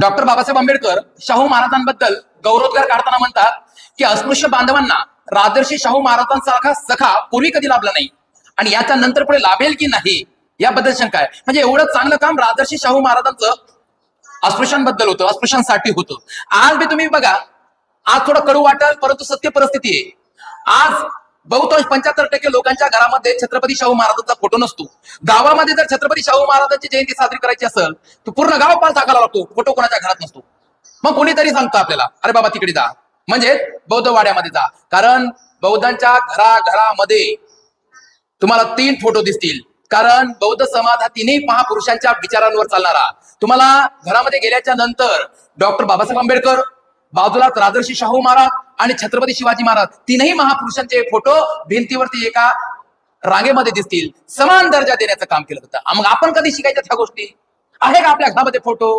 Doctor Babasaheb Ambedkar Shahu महाराजांबद्दल गौरवोद्गार काढताना म्हणतात की अस्पृश्य बांधवांना राजर्षी शाहू महाराजांसारखा सखा पूर्वी कधी लाभला नाही? आणि याच्या नंतर पुढे लाभेल की नाही? याबद्दल शंका आहे. म्हणजे एवढं चांगलं काम राजर्षी शाहू महाराजांचं अस्पृश्यांबद्दल होतं अस्पृश्यांसाठी होतं. आज बी तुम्ही बघा आज थोडं कडू वाटाल परंतु सत्य परिस्थिती आहे. आज बहुतांश पंच्याहत्तर टक्के लोकांच्या घरामध्ये छत्रपती शाहू महाराजांचा फोटो नसतो. गावामध्ये जर छत्रपती शाहू महाराजांची जयंती साजरी करायची असेल तर पूर्ण गाव पाल टाकायला लागतो. फोटो कोणाच्या घरात नसतो. मग कोणीतरी सांगतो आपल्याला अरे बाबा तिकडे जा. म्हणजे बौद्ध वाड्यामध्ये जा. कारण बौद्धांच्या घराघरामध्ये तुम्हाला तीन फोटो दिसतील. कारण बौद्ध समाज हा तिन्ही महापुरुषांच्या विचारांवर चालणारा. तुम्हाला घरामध्ये गेल्याच्यानंतर डॉक्टर बाबासाहेब आंबेडकर बाजूलाच राजर्षी शाहू महाराज आणि छत्रपती शिवाजी महाराज तीनही महापुरुषांचे फोटो भिंतीवरती एका रांगेमध्ये दिसतील. समान दर्जा देण्याचं काम केलं होतं. मग आपण कधी शिकायच्या ह्या गोष्टी? आहे का आपल्या घरामध्ये फोटो?